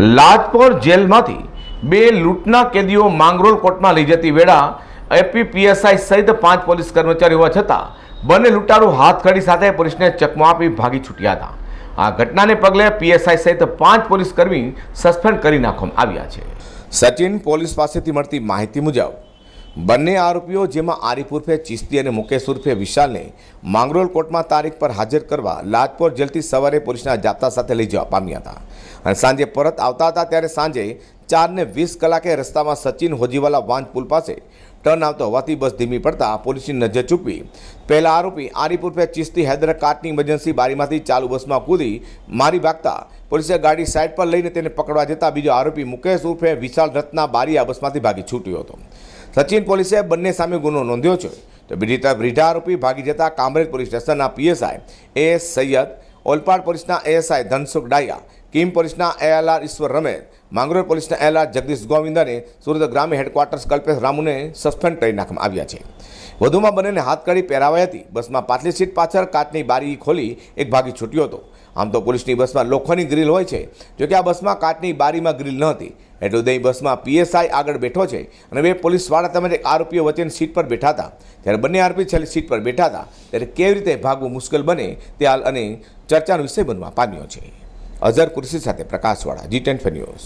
લાજપોર જેલમાંથી બે લૂંટના કેદીઓ માંગરોળ કોર્ટમાં લઈ જતી વેળા એપીપીએસઆઈ સહિત પાંચ પોલીસ કર્મચારી હોવા છતાં બંને લૂંટારૂ હાથકડી સાથે પોલીસને ચકમો આપી ભાગી છૂટ્યા હતા. આ ઘટનાને પગલે પીએસઆઈ સહિત પાંચ પોલીસ કર્મી સસ્પેન્ડ કરી નાખવામાં આવ્યા છે. સચિન પોલીસ પાસેથી મળતી માહિતી મુજબ બંને આરોપીઓ જેમાં આરિફ ઉર્ફે ચિસ્તી અને મુકેશ ઉર્ફે વિશાલને માંગરોલ કોર્ટમાં તારીખ પર હાજર કરવા લાજપોર જેલથી સવારે પોલીસના જાપ્તા સાથે લઈ જવા પામ્યા હતા. અને સાંજે પરત આવતા હતા ત્યારે સાંજે ચારને વીસ કલાકે રસ્તામાં સચિન હોજીવાલા વાંજ પુલ પાસે ટર્ન આવતો હોવાથી બસ ધીમી પડતા પોલીસની નજર ચૂકવી પહેલા આરોપી આરીફ ઉર્ફે ચિસ્તી હૈદર કાટની ઇમરજન્સી બારીમાંથી ચાલુ બસમાં કૂદી મારી ભાગતા પોલીસે ગાડી સાઇડ પર લઈને તેને પકડવા જતા બીજો આરોપી મુકેશ ઉર્ફે વિશાલ રત્ના બારી આ બસમાંથી ભાગી છૂટ્યો હતો. સચિન પોલીસે બંને સામે ગુનો નોંધ્યો છે. તો બીજી તરફ આરોપી ભાગી જતા કામરેજ પોલીસ સ્ટેશનના પીએસઆઈ એસ સૈયદ, ઓલપાડ પોલીસના એએસઆઈ ધનસુખ ડાયા, કિમ પોલીસના એએલઆર ઈશ્વર રમેશ, માંગરોળ પોલીસના એએલઆર જગદીશ ગોવિંદ અને સુરત ગ્રામ્ય હેડક્વાર્ટર્સ કલ્પેશ રામુને સસ્પેન્ડ કરી નાખવામાં આવ્યા છે. વધુમાં બંનેને હાથ કાઢી પહેરાવાઈ હતી. બસમાં પાછલી સીટ પાછળ કાચની બારી ખોલી એક ભાગી છૂટ્યો હતો. આમ તો પોલીસની બસમાં લોખંડની ગ્રીલ હોય છે. જોકે આ બસમાં કાચની બારીમાં ગ્રીલ ન હતી. એટલું દહીં બસમાં પીએસઆઈ આગળ બેઠો છે અને બે પોલીસવાળા તેમજ એક આરોપીઓ વચ્ચેની સીટ પર બેઠા હતા. ત્યારે બંને આરોપી છેલ્લી સીટ પર બેઠા હતા, ત્યારે કેવી રીતે ભાગવું મુશ્કેલ બને તે અને ચર્ચાનો વિષય બનવા પામ્યો છે. અઝર કુર્સી સાથે પ્રકાશવાળા જી ટેન ન્યૂઝ.